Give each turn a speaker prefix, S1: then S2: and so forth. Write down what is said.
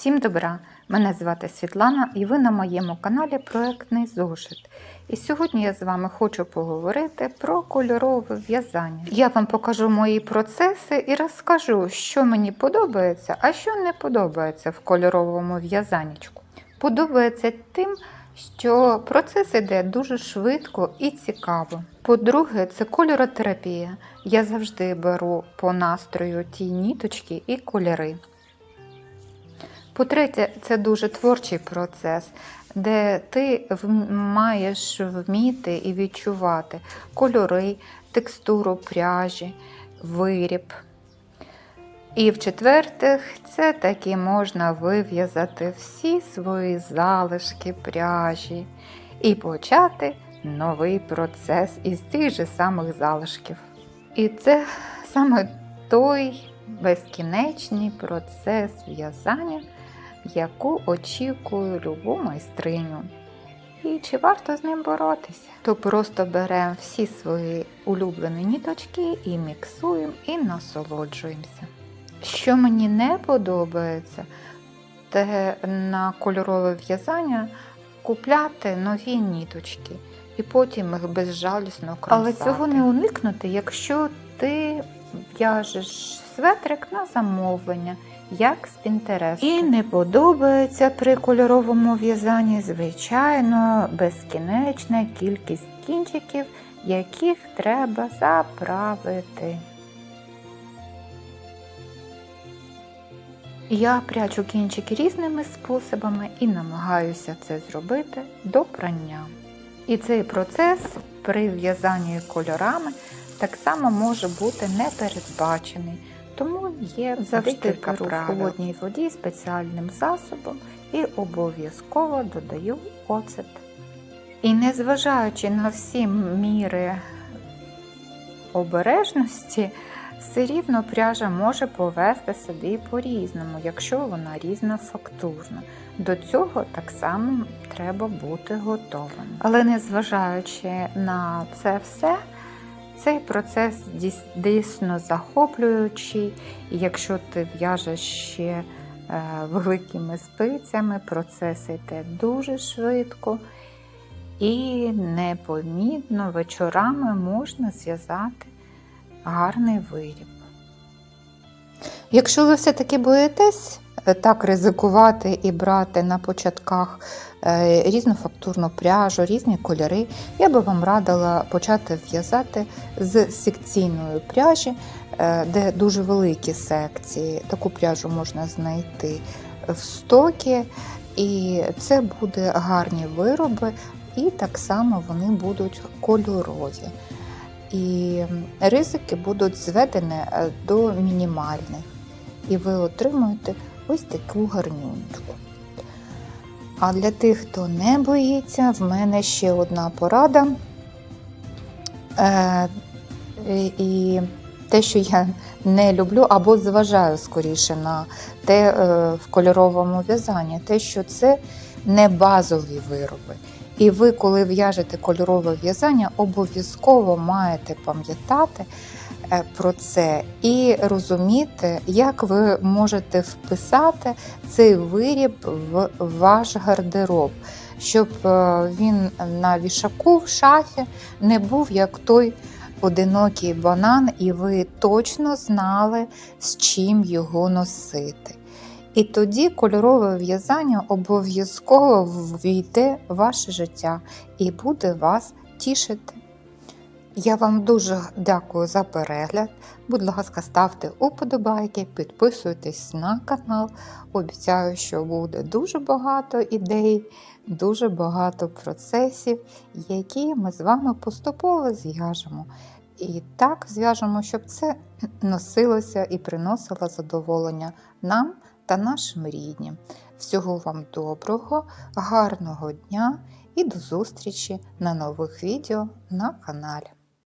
S1: Всім добра! Мене звати Світлана і ви на моєму каналі Проектний зошит. І сьогодні я з вами хочу поговорити про кольорове в'язання. Я вам покажу мої процеси і розкажу, що мені подобається, а що не подобається в кольоровому в'язаннячку. Подобається тим, що процес іде дуже швидко і цікаво. По-друге, це кольоротерапія. Я завжди беру по настрою ті ніточки і кольори. По-третє, це дуже творчий процес, де ти маєш вміти і відчувати кольори, текстуру пряжі, виріб. І в-четвертих, це таки можна вив'язати всі свої залишки пряжі і почати новий процес із тих же самих залишків. І це саме той безкінечний процес в'язання, яку очікую любу майстриню. І чи варто з ним боротися? То просто беремо всі свої улюблені ніточки і міксуємо, і насолоджуємося. Що мені не подобається, це на кольорове в'язання купляти нові ніточки і потім їх безжалісно кромсати. Але цього не уникнути, якщо ти в'яжеш светрик на замовлення, як з Пінтересту. І не подобається при кольоровому в'язанні, звичайно, безкінечна кількість кінчиків, яких треба заправити. Я прячу кінчики різними способами і намагаюся це зробити до прання. І цей процес при в'язанні кольорами так само може бути непередбачений, тому є завжди в холодній воді спеціальним засобом і обов'язково додаю оцет. І незважаючи на всі міри обережності, все рівно пряжа може повести собі по-різному, якщо вона різнофактурна. До цього так само треба бути готовим. Але незважаючи на це все, цей процес дійсно захоплюючий, і якщо ти в'яжеш ще е, великими спицями, процес йде дуже швидко. І непомітно вечорами можна зв'язати гарний виріб. Якщо ви все-таки боїтесь так ризикувати і брати на початках е, різнофактурну пряжу, різні кольори, я би вам радила почати в'язати з секційної пряжі, е, де дуже великі секції. Таку пряжу можна знайти в стокі, і це буде гарні вироби, і так само вони будуть кольорові. І ризики будуть зведені е, до мінімальних. І ви отримуєте ось таку гарнюнечку. А для тих, хто не боїться, в мене ще одна порада. Е, і те, що я не люблю, або зважаю скоріше на те е, в кольоровому в'язанні, те, що це не базові вироби. І ви, коли в'яжете кольорове в'язання, обов'язково маєте пам'ятати про це і розуміти, як ви можете вписати цей виріб в ваш гардероб, щоб е, він на вішаку в шафі не був як той одинокий банан, і ви точно знали, з чим його носити. І тоді кольорове в'язання обов'язково ввійде в ваше життя і буде вас тішити. Я вам дуже дякую за перегляд. Будь ласка, ставте уподобайки, підписуйтесь на канал. Обіцяю, що буде дуже багато ідей, дуже багато процесів, які ми з вами поступово зв'яжемо. І так зв'яжемо, щоб це носилося і приносило задоволення нам та нашим ріднім. Всього вам доброго, гарного дня і до зустрічі на нових відео на каналі.